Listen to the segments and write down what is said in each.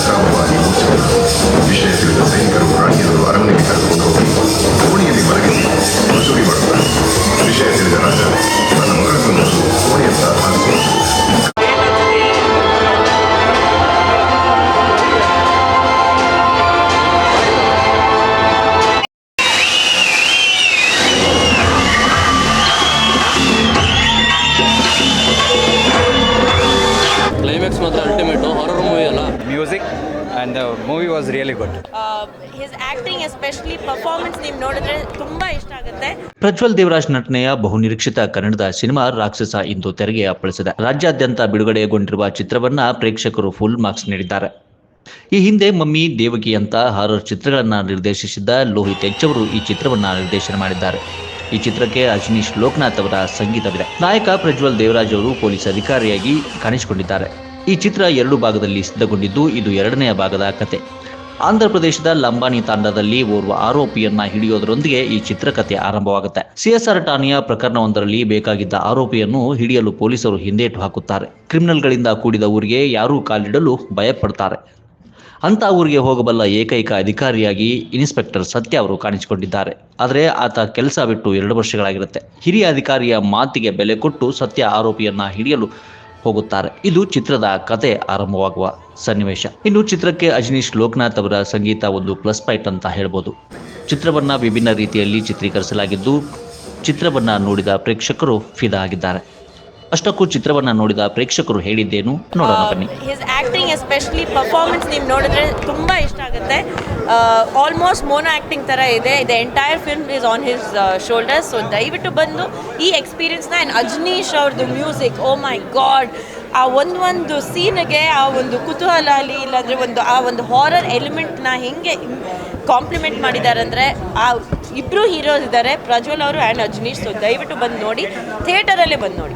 So and the movie was really good his acting especially performance ನೀವು ನೋಡಿದ್ರೆ ತುಂಬಾ ಇಷ್ಟ ಆಗುತ್ತೆ. ಪ್ರಜ್ವಲ್ ದೇವರಾಜ್ ನಟನೆಯ ಬಹುನಿರೀಕ್ಷಿತ ಕನ್ನಡದ ಸಿನಿಮಾ ರಾಕ್ಷಸ ಇಂದು ತೆರೆಗೆ ಅಪ್ಪಳಿಸಿದೆ. ರಾಜ್ಯಾದ್ಯಂತ ಬಿಡುಗಡೆಗೊಂಡಿರುವ ಚಿತ್ರವನ್ನ ಪ್ರೇಕ್ಷಕರು ಫುಲ್ ಮಾರ್ಕ್ಸ್ ನೀಡಿದ್ದಾರೆ. ಈ ಹಿಂದೆ ಮಮ್ಮಿ ದೇವಕಿ ಅಂತ ಹಾರರ್ ಚಿತ್ರಗಳನ್ನ ನಿರ್ದೇಶಿಸಿದ್ದ ಲೋಹಿತ್ ಎಚ್ ಅವರು ಈ ಚಿತ್ರವನ್ನ ನಿರ್ದೇಶನ ಮಾಡಿದ್ದಾರೆ. ಈ ಚಿತ್ರಕ್ಕೆ ಅಜನೀಶ್ ಲೋಕನಾಥ್ ಅವರ ಸಂಗೀತವಿದೆ. ನಾಯಕ ಪ್ರಜ್ವಲ್ ದೇವರಾಜ್ ಅವರು ಪೊಲೀಸ್ ಅಧಿಕಾರಿಯಾಗಿ ಕಾಣಿಸಿಕೊಂಡಿದ್ದಾರೆ. ಈ ಚಿತ್ರ ಎರಡು ಭಾಗದಲ್ಲಿ ಸಿದ್ಧಗೊಂಡಿದ್ದು, ಇದು ಎರಡನೆಯ ಭಾಗದ ಕತೆ. ಆಂಧ್ರ ಪ್ರದೇಶದ ಲಂಬಾನಿ ತಾಂಡದಲ್ಲಿ ಓರ್ವ ಆರೋಪಿಯನ್ನ ಹಿಡಿಯೋದರೊಂದಿಗೆ ಈ ಚಿತ್ರಕಥೆ ಆರಂಭವಾಗುತ್ತೆ. ಸಿಎಸ್ಆರ್ ಠಾಣೆಯ ಪ್ರಕರಣವೊಂದರಲ್ಲಿ ಬೇಕಾಗಿದ್ದ ಆರೋಪಿಯನ್ನು ಹಿಡಿಯಲು ಪೊಲೀಸರು ಹಿಂದೇಟು ಹಾಕುತ್ತಾರೆ. ಕ್ರಿಮಿನಲ್ಗಳಿಂದ ಕೂಡಿದ ಊರಿಗೆ ಯಾರೂ ಕಾಲಿಡಲು ಭಯಪಡ್ತಾರೆ. ಅಂತ ಊರಿಗೆ ಹೋಗಬಲ್ಲ ಏಕೈಕ ಅಧಿಕಾರಿಯಾಗಿ ಇನ್ಸ್ಪೆಕ್ಟರ್ ಸತ್ಯ ಅವರು ಕಾಣಿಸಿಕೊಂಡಿದ್ದಾರೆ. ಆದರೆ ಆತ ಕೆಲಸ ಬಿಟ್ಟು ಎರಡು ವರ್ಷಗಳಾಗಿರುತ್ತೆ. ಹಿರಿಯ ಅಧಿಕಾರಿಯ ಮಾತಿಗೆ ಬೆಲೆ ಕೊಟ್ಟು ಸತ್ಯ ಆರೋಪಿಯನ್ನ ಹಿಡಿಯಲು ಹೋಗುತ್ತಾರೆ. ಇದು ಚಿತ್ರದ ಕತೆ ಆರಂಭವಾಗುವ ಸನ್ನಿವೇಶ. ಇನ್ನು ಚಿತ್ರಕ್ಕೆ ಅಜನೀಶ್ ಲೋಕನಾಥ್ ಅವರ ಸಂಗೀತ ಒಂದು ಪ್ಲಸ್ ಪಾಯಿಂಟ್ ಅಂತ ಹೇಳ್ಬೋದು. ಚಿತ್ರವನ್ನ ವಿಭಿನ್ನ ರೀತಿಯಲ್ಲಿ ಚಿತ್ರೀಕರಿಸಲಾಗಿದ್ದು, ಚಿತ್ರವನ್ನ ನೋಡಿದ ಪ್ರೇಕ್ಷಕರು ಫಿದಾ ಆಗಿದ್ದಾರೆ. ಅಷ್ಟಕ್ಕೂ ಚಿತ್ರವನ್ನ ನೋಡಿದ ಪ್ರೇಕ್ಷಕರು ಹೇಳಿದ್ದೇನು? ನೋಡೋಣ ಬನ್ನಿ. ಹಿಸ್ ಆ್ಯಕ್ಟಿಂಗ್ ಎಸ್ಪೆಷಲಿ ಪರ್ಫಾರ್ಮೆನ್ಸ್ ನೀವು ನೋಡಿದ್ರೆ ತುಂಬಾ ಇಷ್ಟ ಆಗುತ್ತೆ. ಆಲ್ಮೋಸ್ಟ್ ಮೋನೋ ಆಕ್ಟಿಂಗ್ ತರ ಇದೆ. The entire film is on his shoulders so ದಯವಿಟ್ಟು ಬಂದು ಈ ಎಕ್ಸ್ಪೀರಿಯನ್ಸ್ನ ಆ್ಯಂಡ್ ಅಜ್ನೀಶ್ ಅವ್ರದ್ದು ಮ್ಯೂಸಿಕ್ ಓ ಮೈ ಗಾಡ್ ಆ ಒಂದು ಒಂದು ಸೀನ್ಗೆ ಆ ಒಂದು ಕುತೂಹಲ ಅಲ್ಲಿ ಇಲ್ಲಾಂದರೆ ಒಂದು ಆ ಒಂದು ಹಾರರ್ ಎಲಿಮೆಂಟ್ನ ಹೆಂಗೆ ಕಾಂಪ್ಲಿಮೆಂಟ್ ಮಾಡಿದ್ದಾರೆ ಅಂದರೆ ಆ ಇಬ್ಬರು ಹೀರೋಸ್ ಇದ್ದಾರೆ. ಪ್ರಜ್ವಲ್ ಅವರು ಆ್ಯಂಡ್ ಅಜ್ನೀಶ್. ಸೊ ದಯವಿಟ್ಟು ಬಂದು ನೋಡಿ. ಥಿಯೇಟರಲ್ಲೇ ಬಂದು ನೋಡಿ.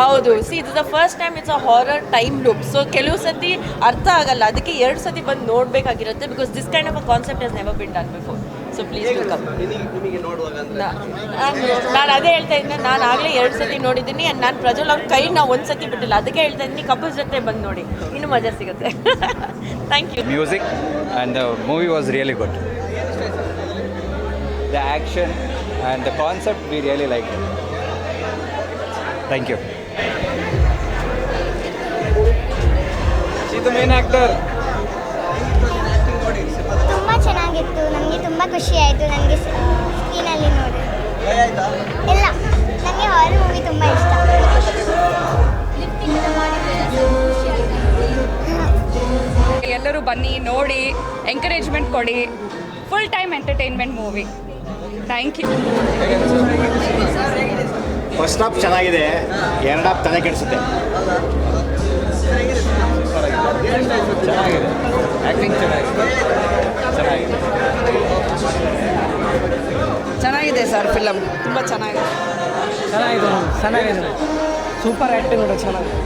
ಹೌದು. She is the first time it's a horror time look so ಕೆಲವು ಸತಿ ಅರ್ಥ ಆಗಲ್ಲ. ಅದಕ್ಕೆ ಎರಡು ಸತಿ ಬಂದು ನೋಡಬೇಕಾಗಿರುತ್ತೆ because this kind of a concept has never been done before so please welcome ನಿಮಗೆ ನಿಮಗೆ ನೋಡುವಾಗ ಅಂದ್ರೆ? ನಾನು ಅದೇ ಹೇಳ್ತಾ ಇದ್ದೆ ನಾನು ಆಗಲೇ ಎರಡು ಸತಿ ನೋಡಿದ್ದೀನಿ ಆ್ಯಂಡ್ ನಾನು ಪ್ರಜ್ವಲ್ ಅವ್ರ ಕೈ ನಾವು ಒಂದು ಸತಿ ಬಿಟ್ಟಿಲ್ಲ. ಅದಕ್ಕೆ ಹೇಳ್ತಾ ಇದ್ದೀನಿ ಕಪಲ್ಸ್ ಜೊತೆ ಬಂದು ನೋಡಿ. ಇನ್ನೂ ಮಜಾ ಸಿಗುತ್ತೆ. Thank you music and the movie was really good the action and the concept we really like thank you She's the main actor. ಖುಷಿ ಆಯಿತು ನನಗೆ ಸ್ಕ್ರೀನಲ್ಲಿ ನೋಡಿ. ಇಲ್ಲ ನನಗೆ ಹಾರರ್ ಮೂವಿ ತುಂಬ ಇಷ್ಟ. ಎಲ್ಲರೂ ಬನ್ನಿ ನೋಡಿ ಎಂಕರೇಜ್ಮೆಂಟ್ ಕೊಡಿ. Full time entertainment movie thank you first half ಚೆನ್ನಾಗಿದೆ. ಎರಡು ಹಾಫ್ ತಲೆ ಕೆಡಿಸುತ್ತೆ. ಚೆನ್ನಾಗಿದೆ ಆ್ಯಕ್ಟಿಂಗ್ ಚೆನ್ನಾಗಿದೆ ಚೆನ್ನಾಗಿದೆ ಚೆನ್ನಾಗಿದೆ ಸರ್ ಫಿಲಮ್ ತುಂಬ ಚೆನ್ನಾಗಿದೆ. ಚೆನ್ನಾಗಿದೆ ಚೆನ್ನಾಗಿದೆ. ಸೂಪರ್ ಆ್ಯಕ್ಟಿಂಗ್ ಚೆನ್ನಾಗಿದೆ.